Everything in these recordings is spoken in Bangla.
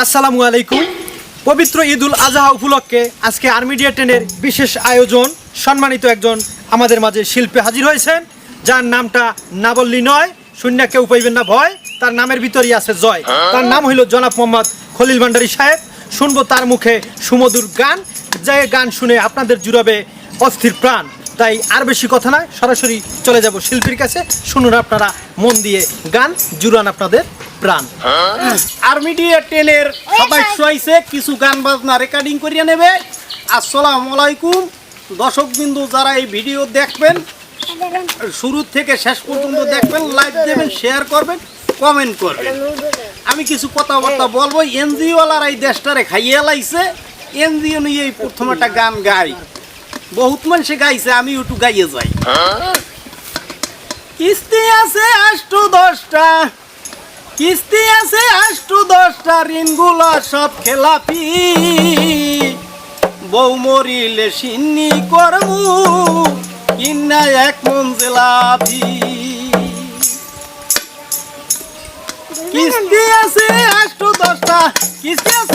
আসসালামু আলাইকুম। পবিত্র ঈদুল আজহা উপলক্ষে আজকে আর্মিডিয়া টেনের বিশেষ আয়োজন সম্মানিত একজন আমাদের মাঝে শিল্পী হাজির হয়েছেন, যার নামটা না বললি নয়, শূন্য কেউ পাইবেন না ভয়, তার নামের ভিতরেই আছে জয়। তার নাম হইল জনাব মোহাম্মদ খলিল ভান্ডারী সাহেব। শুনব তার মুখে সুমধুর গান, যে গান শুনে আপনাদের জুড়াবে অস্থির প্রাণ। তাই আর বেশি কথা নয়, সরাসরি চলে যাব শিল্পীর কাছে। শুনুন আপনারা মন দিয়ে গান, জুড়ান আপনাদের প্রাণ। আর্মিডিয়া টেনের সদস্য আইছে কিছু গান বাজনা রেকর্ডিং করিয়ে নেবে। আসসালামু আলাইকুম। দর্শক বিন্দু যারা এই ভিডিও দেখবেন শুরু থেকে শেষ পর্যন্ত দেখবেন লাইক দেবেন শেয়ার করবেন কমেন্ট করবেন। আমি কিছু কথাবার্তা বলব এনজিওলার এই দেশটারে খাইয়ে লাইছে। এনজিও নিয়ে এই প্রথম একটা গান গাই। বহুত মানুষে গাইছে আমি একটু গাইয়ে যাই। কিস্তি আছে আষ্ট দশটা কিস্তি আছে আষ্টু দশটা ঋণগুলো সব খেলাপি। বউ মরিলে সিন্নি করমু কিনা এক মন জেলাপি। কিস্তি আছে আষ্টু দশটা কিস্তি আছে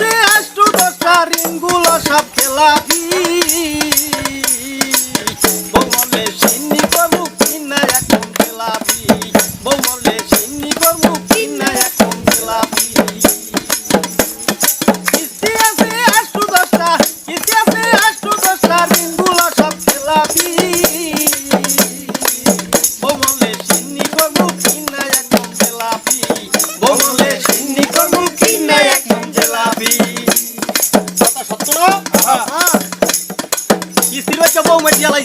Virou-te a bom, mas ela.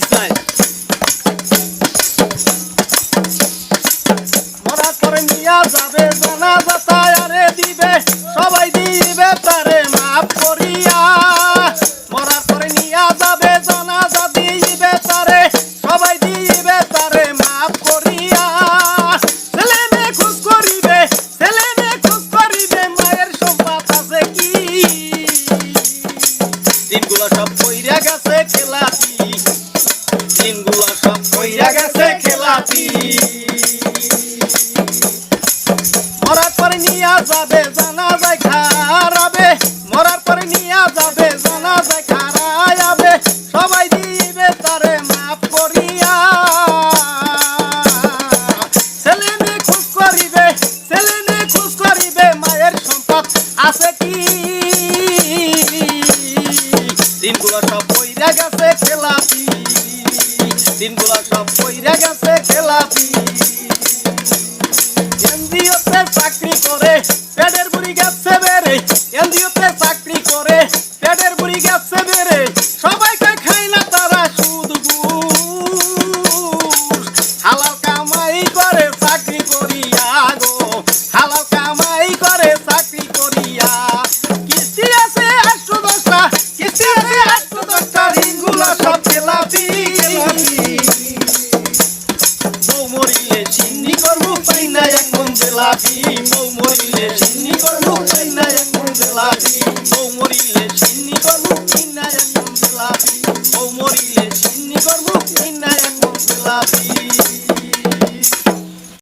দিনগুলো সব কইরা গেছে খেলাপি দিনগুলো সব কইরা গেছে খেলাপি দিনগুলো সব পইরা গেছে খেলাপি। দিনগুলা সব পইরা গেছে খেলাপি। এনজিওতে চাকরি করে, পেটের বেড়ে মাটি মৌ মরিলে চিনি